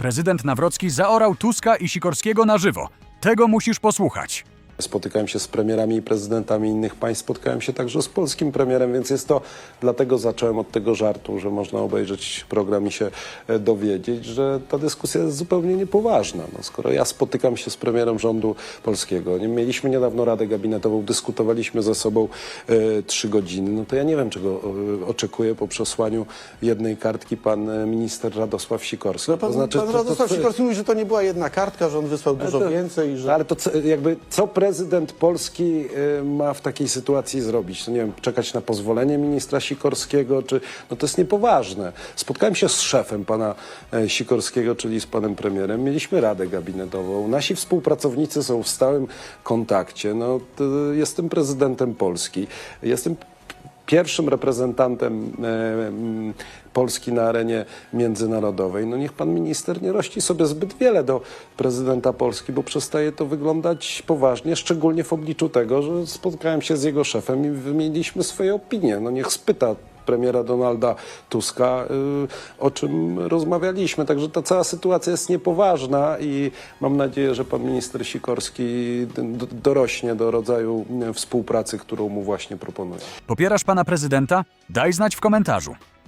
Prezydent Nawrocki zaorał Tuska i Sikorskiego na żywo. Tego musisz posłuchać. Spotykałem się z premierami i prezydentami innych państw, spotkałem się także z polskim premierem, więc jest to, dlatego zacząłem od tego żartu, że można obejrzeć program i się e, dowiedzieć, że ta dyskusja jest zupełnie niepoważna. No, skoro ja spotykam się z premierem rządu polskiego, nie, mieliśmy niedawno Radę Gabinetową, dyskutowaliśmy ze sobą e, trzy godziny, no to ja nie wiem, czego e, oczekuje po przesłaniu jednej kartki pan minister Radosław Sikorski. No pan, pan to- to- Radosław to- Sikorski mówi, że to nie była jedna kartka, że on wysłał dużo to- więcej. Że... Ale to jakby co prezydent Polski y, ma w takiej sytuacji zrobić? No nie wiem, czekać na pozwolenie ministra Sikorskiego, czy no to jest niepoważne. Spotkałem się z szefem pana e, Sikorskiego, czyli z panem premierem. Mieliśmy radę gabinetową. Nasi współpracownicy są w stałym kontakcie. No, jestem prezydentem Polski. Jestem pierwszym reprezentantem e, m, Polski na arenie międzynarodowej. No niech pan minister nie rości sobie zbyt wiele do prezydenta Polski, bo przestaje to wyglądać poważnie, szczególnie w obliczu tego, że spotkałem się z jego szefem i wymieniliśmy swoje opinie. No niech spyta premiera Donalda Tuska, y, o czym rozmawialiśmy. Także ta cała sytuacja jest niepoważna i mam nadzieję, że pan minister Sikorski dorośnie do rodzaju y, współpracy, którą mu właśnie proponuję. Popierasz pana prezydenta? Daj znać w komentarzu.